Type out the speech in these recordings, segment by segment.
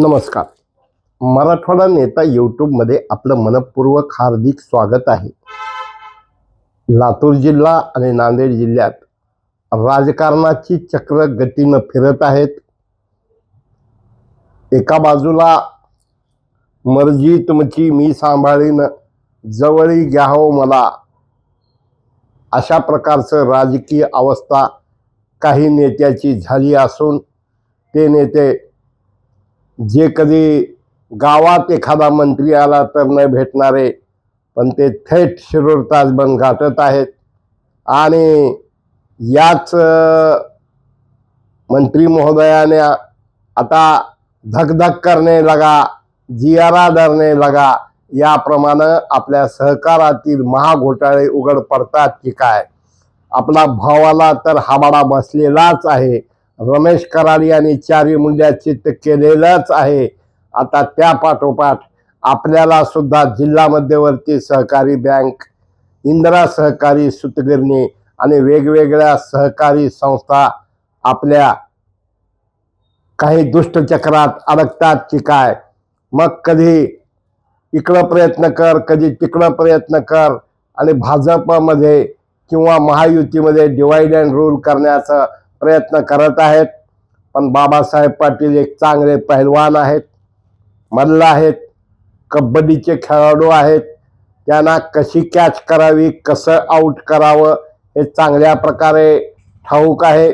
नमस्कार. मराठवाडा नेता यूट्यूबमध्ये आपलं मनपूर्वक हार्दिक स्वागत आहे. लातूर जिल्हा आणि नांदेड जिल्ह्यात राजकारणाची चक्र गतीनं फिरत आहेत. एका बाजूला मर्जी तुमची मी सांभाळीन जवळी घ्यावं मला. अशा प्रकारचं राजकीय अवस्था काही नेत्याची झाली असून ते नेते जे कधी गावात एखादा मंत्री आला तर न भेटणारे पण ते थेट शिरूर ताजबंद गाठत आहेत. आणि याच मंत्री महोदयाने आता धकधक करणे लगा जियारा धरणे लगा याप्रमाणे आपल्या सहकारातील महाघोटाळे उघड पडतात की काय? आपला भावाला तर हाबाडा बसलेलाच आहे. रमेश कराड यांनी चारी मूल्याचित केलेलंच आहे. आता त्या पाठोपाठ आपल्याला सुद्धा जिल्हा मध्यवर्ती सहकारी बँक इंदिरा सहकारी सुतगिरणी आणि वेगवेगळ्या सहकारी संस्था आपल्या काही दुष्टचक्रात अडकतात की काय? मग कधी इकडं प्रयत्न कर कधी तिकडं प्रयत्न कर आणि भाजपमध्ये किंवा महायुतीमध्ये डिवाइड अँड रूल करण्याचं प्रयत्न करत आहेत. पण बाबासाहेब पाटील एक चांगले पहिलवान आहेत. मल्ल आहेत. कबड्डीचे खेळाडू आहेत. त्यांना कशी कॅच करावी कसं आऊट करावं हे चांगल्या प्रकारे ठाऊक आहे.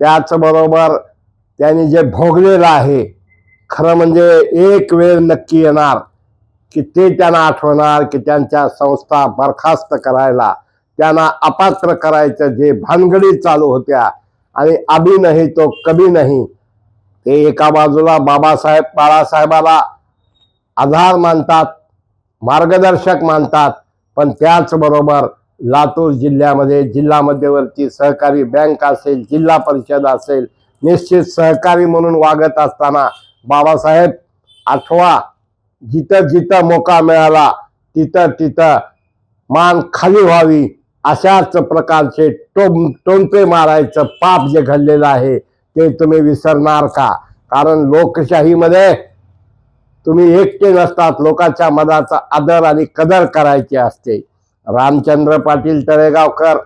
त्याचबरोबर त्यांनी जे भोगलेलं आहे खरं म्हणजे एक वेळ नक्की येणार की ते त्यांना आठवणार की त्यांच्या संस्था बरखास्त करायला त्यांना अपात्र करायचं जे भानगडी चालू होत्या आणि अभी नाही तो कभी नाही. ते एका बाजूला बाबासाहेब बाळासाहेबाला आधार मानतात मार्गदर्शक मानतात पण त्याचबरोबर लातूर जिल्ह्यामध्ये जिल्हा मध्यवर्ती सहकारी बँक असेल जिल्हा परिषद असेल निश्चित सहकारी म्हणून वागत असताना बाबासाहेब आठवा जिथं जिथं मोका मिळाला तिथं तिथं मान खाली व्हावी. अशाच प्रकारचे टोम टोमपे मारायचं पाप जे घडलेलं आहे ते तुम्ही विसरणार का? कारण लोकशाहीमध्ये तुम्ही एकटे नसतात लोकांच्या मनाचा आदर आणि कदर करायची असते. रामचंद्र पाटील तळेगावकर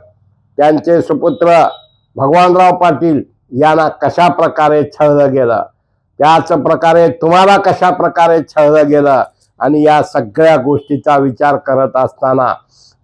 त्यांचे सुपुत्र भगवानराव पाटील यांना कशा प्रकारे छळलं गेलं? त्याच प्रकारे तुम्हाला कशा प्रकारे छळलं गेलं? आणि या सगळ्या गोष्टीचा विचार करत असताना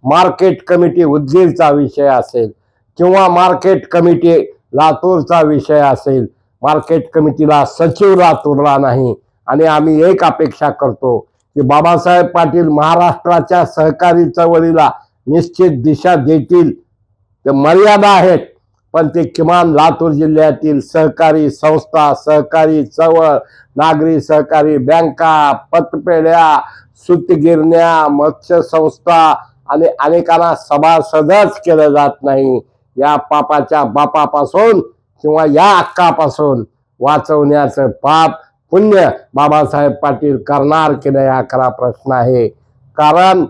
मार्केट कमिटी उदगीरचा विषय असेल किंवा मार्केट कमिटी लातूरचा विषय असेल मार्केट कमिटीला सचिव लातूरला नाही. आणि आम्ही एक अपेक्षा करतो की बाबासाहेब पाटील महाराष्ट्राच्या सहकारी चळवळीला निश्चित दिशा देतील. ते मर्यादा आहेत पण ते किमान लातूर जिल्ह्यातील सहकारी संस्था सहकारी चळवळ नागरी सहकारी बँका पतपेढ्या सुतगिरण्या मत्स्य संस्था आणि अनेकांना सभासदच केलं जात नाही. या पापाच्या बापापासून किंवा या अक्कापासून वाचवण्याचं पाप पुण्य बाबासाहेब पाटील करणार की नाही हा खरा प्रश्न आहे. कारण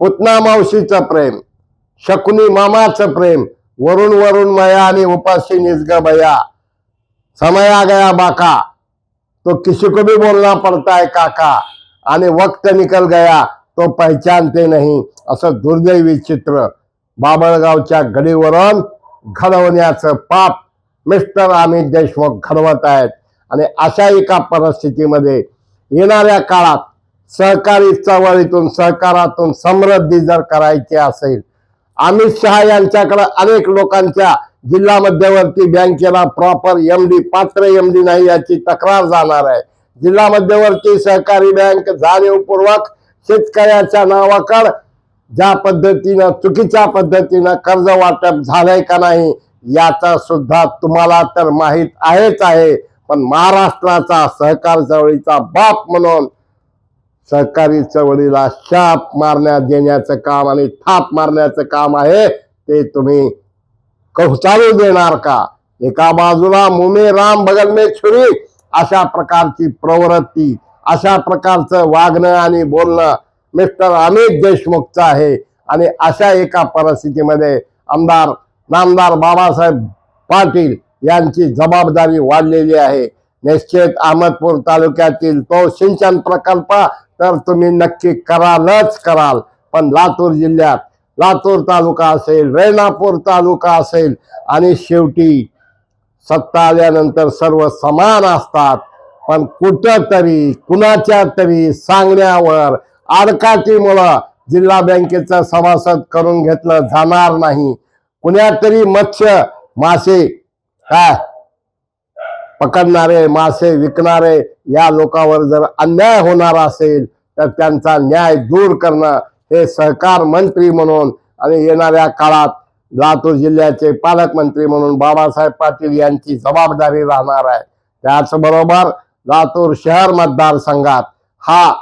पुतना मावशीचं प्रेम शकुनी मामाचं प्रेम वरून वरून मया आणि उपाशी निजग बया समया गया बाका तो किसी को भी बोलना पड़ता है काका आणि वक्त निकल गया तो पहचानते नाही असं दुर्दैवी चित्र बाबळगावच्या गडीवरून घडवण्याचं पाप मिस्टर अमित देशमुख घडवत आहेत. आणि अशा एका परिस्थितीमध्ये येणाऱ्या काळात सहकारी चळवळीतून सहकारातून समृद्धी जर करायची असेल अमित शहा यांच्याकडे अनेक लोकांच्या जिल्हा मध्यवर्ती बँकेला प्रॉपर एम डी पात्र एम डी नाही याची तक्रार जाणार आहे. जिल्हा मध्यवर्ती सहकारी बँक जाणीवपूर्वक शेतकऱ्याच्या नावाकड ज्या पद्धतीनं चुकीच्या पद्धतीनं कर्ज वाटप झालंय का नाही याचा सुद्धा तुम्हाला तर माहीत आहेच आहे. पण महाराष्ट्राचा सहकार चळवळीचा बाप म्हणून सहकारी चळवळीला शाप मारण्यात देण्याचं काम आणि थाप मारण्याचं काम आहे ते तुम्ही क- देणार का? एका बाजूला मुमे राम बगल में छुरी अशा प्रकारची प्रवृत्ती अशा प्रकारचं वागणं आणि बोलणं मिस्टर अमित देशमुखचं आहे. आणि अशा एका परिस्थितीमध्ये आमदार नामदार बाबासाहेब पाटील यांची जबाबदारी वाढलेली आहे. निश्चित अहमदपूर तालुक्यातील तो सिंचन प्रकल्प तर तुम्ही नक्की करालच कराल. पण लातूर जिल्ह्यात लातूर तालुका असेल रेणापूर तालुका असेल आणि शेवटी सत्ता आल्यानंतर सर्व समान असतात. पण कुठंतरी कुणाच्या तरी सांगण्यावर आडकाठीमुळं जिल्हा बँकेचा सभासद करून घेतलं जाणार नाही. कुण्यातरी मत्स्य मासे काय पकडणारे मासे विकणारे या लोकांवर जर अन्याय होणार असेल तर त्यांचा न्याय दूर करणं हे सहकार मंत्री म्हणून आणि येणाऱ्या काळात लातूर जिल्ह्याचे पालकमंत्री म्हणून बाबासाहेब पाटील यांची जबाबदारी राहणार आहे. त्याचबरोबर लातूर शहर मतदारसंघात. हा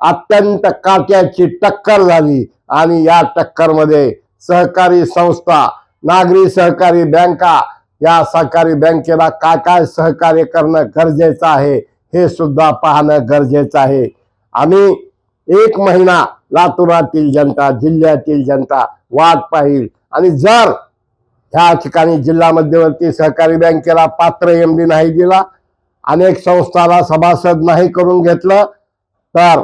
अत्यंत काट्याची टक्कर झाली आणि या टक्करमध्ये सहकारी संस्था नागरी सहकारी बँका या सहकारी बँकेला काय काय सहकार्य करणं गरजेचं आहे हे सुद्धा पाहणं गरजेचं आहे. आम्ही एक महिना लातूरातील जनता जिल्ह्यातील जनता वाट पाहिल. आणि जर ह्या ठिकाणी जिल्हा मध्यवर्ती सहकारी बँकेला पात्र एमडी नाही दिला अनेक संस्थाला सभासद नाही करून घेतलं तर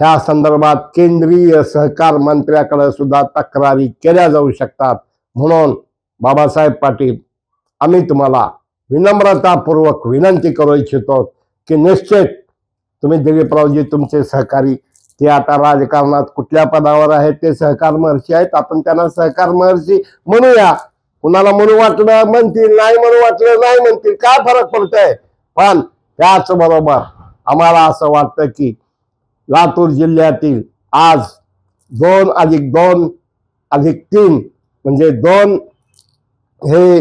ह्या संदर्भात केंद्रीय सहकार मंत्र्याकडे सुद्धा तक्रारी केल्या जाऊ शकतात. म्हणून बाबासाहेब पाटील आम्ही तुम्हाला विनम्रतापूर्वक विनंती करू इच्छितो की निश्चित तुम्ही दिलीपरावजी तुमचे सहकारी ते आता राजकारणात कुठल्या पदावर आहेत ते सहकार महर्षी आहेत आपण त्यांना सहकार महर्षी म्हणूया. कुणाला म्हणू वाटलं म्हणतील नाही म्हणू वाटलं नाही म्हणतील काय फरक पडतोय? पण त्याचबरोबर आम्हाला असं वाटतं की लातूर जिल्ह्यातील आज दोन अधिक दोन अधिक तीन म्हणजे दोन हे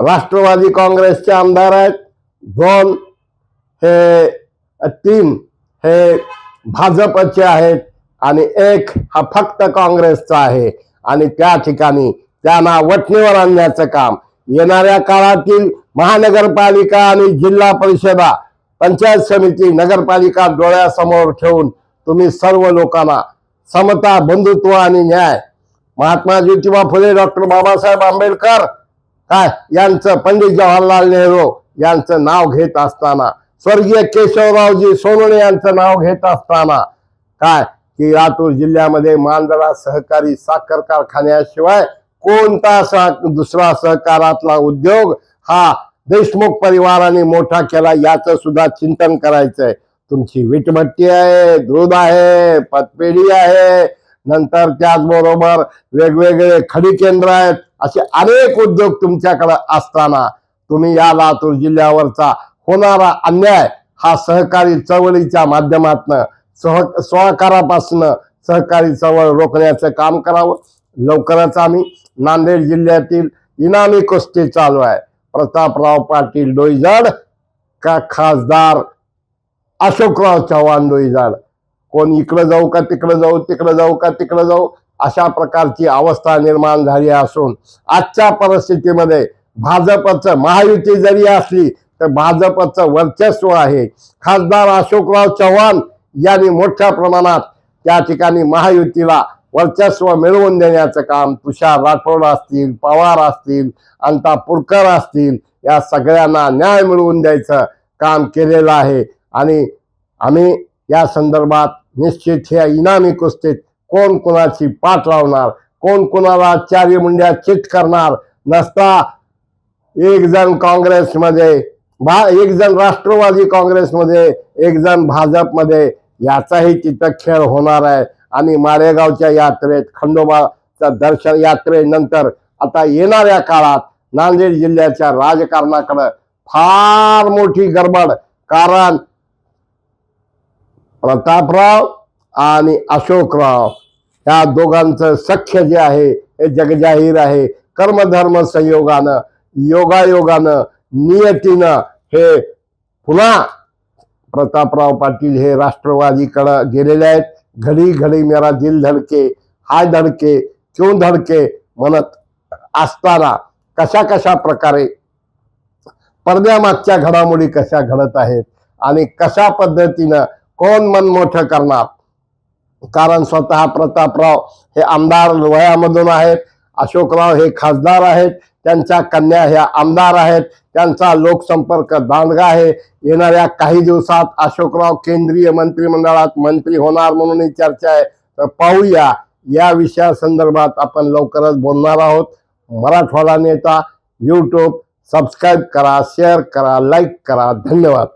राष्ट्रवादी काँग्रेसचे आमदार आहेत. दोन हे तीन हे भाजपचे आहेत आणि एक हा फक्त काँग्रेसचा आहे. आणि त्या ठिकाणी त्यांना वटणीवर आणण्याचं काम येणाऱ्या काळातील महानगरपालिका आणि जिल्हा परिषदा पंचायत समिती नगरपालिका डोळ्यासमोर ठेवून तुम्ही सर्व लोकांना समता बंधुत्व आणि न्याय. महात्मा ज्योतिबा फुले डॉक्टर बाबासाहेब आंबेडकर काय? यांचं पंडित जवाहरलाल नेहरू यांचं नाव घेत असताना स्वर्गीय केशवरावजी सोनवणे यांचं नाव घेत असताना काय? की लातूर जिल्ह्यामध्ये मांजरा सहकारी साखर कारखान्याशिवाय कोणता सह दुसरा सहकारातला उद्योग हा देशमुख परिवाराने मोठा केला याचं सुद्धा चिंतन करायचंय. तुमची विटभट्टी आहे दूध आहे पतपेढी आहे नंतर त्याचबरोबर वेगवेगळे खडी केंद्र आहेत असे अनेक उद्योग तुमच्याकडे असताना तुम्ही या लातूर जिल्ह्यावरचा होणारा अन्याय हा सहकारी चळवळीच्या माध्यमातनं सह सहकारापासनं सहकारी चळवळ रोखण्याचं काम करावं. लवकरच आम्ही नांदेड जिल्ह्यातील इनामी कुस्ती चालू आहे. प्रतापराव पाटील डोईजाड का खासदार अशोकराव चव्हाण डोईजाड? कोण इकडं जाऊ का तिकडं जाऊ तिकडं जाऊ का तिकडं जाऊ? अशा प्रकारची अवस्था निर्माण झाली असून आजच्या परिस्थितीमध्ये भाजपचं महायुती जरी असली तर भाजपचं वर्चस्व आहे. खासदार अशोकराव चव्हाण यांनी मोठ्या प्रमाणात त्या ठिकाणी महायुतीला वर्चस्व मिळवून देण्याचं काम तुषार राठोड असतील पवार असतील अंता पुरकर असतील या सगळ्यांना न्याय मिळवून द्यायचं काम केलेलं आहे. आणि आम्ही या संदर्भात निश्चित ह्या इनामी कुस्तीत कोण कोणाची पाठ लावणार कोण कोणाला चारी मुंड्या चित करणार नसता एक जण काँग्रेसमध्ये भा एक जण राष्ट्रवादी काँग्रेसमध्ये एक जण भाजपमध्ये याचाही तिथं खेळ होणार आहे. आणि मारेगावच्या यात्रेत खंडोबाच्या दर्शन यात्रेनंतर आता येणाऱ्या काळात नांदेड जिल्ह्याच्या राजकारणाकडे फार मोठी गडबड. कारण प्रतापराव आणि अशोकराव या दोघांचं सख्य जे आहे हे जगजाहीर आहे. कर्मधर्म संयोगानं योगायोगानं नियतीनं हे पुन्हा प्रतापराव पाटील हे राष्ट्रवादीकडं गेलेले आहेत. घडी घडी मेरा दिल धडके हाय धडके क्यों धडके म्हणत असताना कशा कशा प्रकारे पडद्यामागच्या घडामोडी कशा घडत आहेत आणि कशा पद्धतीनं कोण मन मोठं करणार? कारण स्वतः प्रतापराव हे आमदार वयामधून आहेत अशोकराव हे खासदार आहेत त्यांच्या कन्या ह्या आमदार आहेत त्यांचा लोकसंपर्क दांडगा आहे. येणाऱ्या काही दिवसात अशोकराव केंद्रीय मंत्रिमंडळात मंत्री होणार म्हणून ही चर्चा आहे. तर पाहूया या विषयासंदर्भात आपण लवकरच बोलणार आहोत. मराठवाडा नेता यूट्यूब सबस्क्राईब करा शेअर करा लाईक करा. धन्यवाद.